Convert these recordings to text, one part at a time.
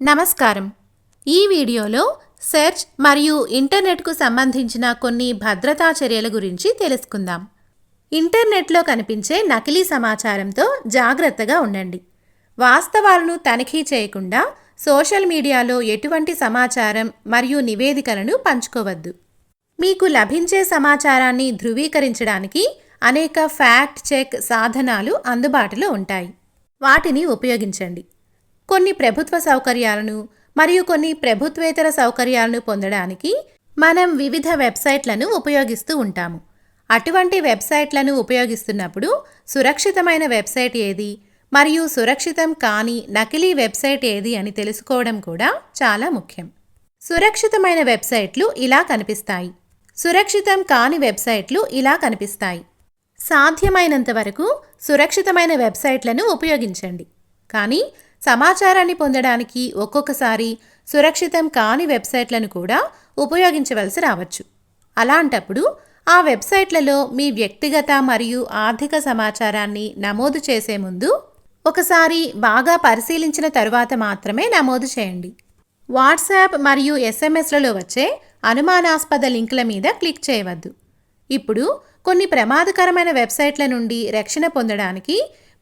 నమస్కారం. ఈ వీడియోలో సెర్చ్ మరియు ఇంటర్నెట్కు సంబంధించిన కొన్ని భద్రతా చర్యల గురించి తెలుసుకుందాం. ఇంటర్నెట్లో కనిపించే నకిలీ సమాచారంతో జాగ్రత్తగా ఉండండి. వాస్తవాలను తనిఖీ చేయకుండా సోషల్ మీడియాలో ఎటువంటి సమాచారం మరియు నివేదికలను పంచుకోవద్దు. మీకు లభించే సమాచారాన్ని ధృవీకరించడానికి అనేక ఫ్యాక్ట్ చెక్ సాధనాలు అందుబాటులో ఉంటాయి. వాటిని ఉపయోగించండి. కొన్ని ప్రభుత్వ సౌకర్యాలను మరియు కొన్ని ప్రభుత్వేతర సౌకర్యాలను పొందడానికి మనం వివిధ వెబ్సైట్లను ఉపయోగిస్తూ ఉంటాము. అటువంటి వెబ్సైట్లను ఉపయోగిస్తున్నప్పుడు సురక్షితమైన వెబ్సైట్ ఏది? మరియు సురక్షితం కాని నకిలీ వెబ్సైట్ ఏది అని తెలుసుకోవడం కూడా చాలా ముఖ్యం. సురక్షితమైన వెబ్సైట్లు ఇలా కనిపిస్తాయి. సురక్షితం కాని వెబ్సైట్లు ఇలా కనిపిస్తాయి. సాధ్యమైనంత వరకు సురక్షితమైన వెబ్సైట్లను ఉపయోగించండి. కానీ సమాచారాన్ని పొందడానికి ఒక్కొక్కసారి సురక్షితం కాని వెబ్సైట్లను కూడా ఉపయోగించవలసి రావచ్చు. అలాంటప్పుడు ఆ వెబ్సైట్లలో మీ వ్యక్తిగత మరియు ఆర్థిక సమాచారాన్ని నమోదు చేసే ముందు ఒకసారి బాగా పరిశీలించిన తరువాత మాత్రమే నమోదు చేయండి. వాట్సాప్ మరియు ఎస్ఎంఎస్లలో వచ్చే అనుమానాస్పద లింకుల మీద క్లిక్ చేయవద్దు. ఇప్పుడు కొన్ని ప్రమాదకరమైన వెబ్సైట్ల నుండి రక్షణ పొందడానికి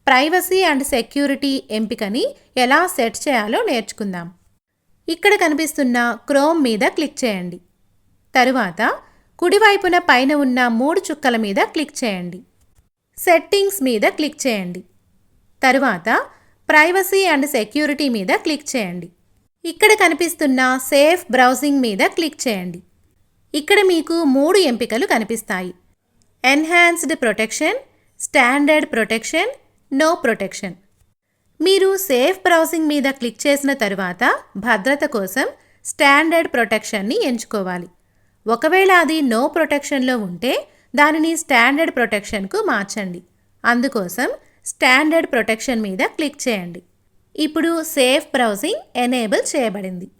ప్రైవసీ అండ్ సెక్యూరిటీ ఎంపికని ఎలా సెట్ చేయాలో నేర్చుకుందాం. ఇక్కడ కనిపిస్తున్న క్రోమ్ మీద క్లిక్ చేయండి. తరువాత కుడివైపున పైన ఉన్న మూడు చుక్కల మీద క్లిక్ చేయండి. సెట్టింగ్స్ మీద క్లిక్ చేయండి. తరువాత ప్రైవసీ అండ్ సెక్యూరిటీ మీద క్లిక్ చేయండి. ఇక్కడ కనిపిస్తున్న సేఫ్ బ్రౌజింగ్ మీద క్లిక్ చేయండి. ఇక్కడ మీకు మూడు ఎంపికలు కనిపిస్తాయి. Enhanced protection standard protection no protection. మీరు సేఫ్ బ్రౌజింగ్ మీద క్లిక్ చేసిన తరువాత భద్రత కోసం స్టాండర్డ్ ప్రొటెక్షన్ని ఎంచుకోవాలి. ఒకవేళ అది నో ప్రొటెక్షన్లో ఉంటే దానిని స్టాండర్డ్ ప్రొటెక్షన్కు మార్చండి. అందుకోసం స్టాండర్డ్ ప్రొటెక్షన్ మీద క్లిక్ చేయండి. ఇప్పుడు సేఫ్ బ్రౌజింగ్ ఎనేబుల్ చేయబడింది.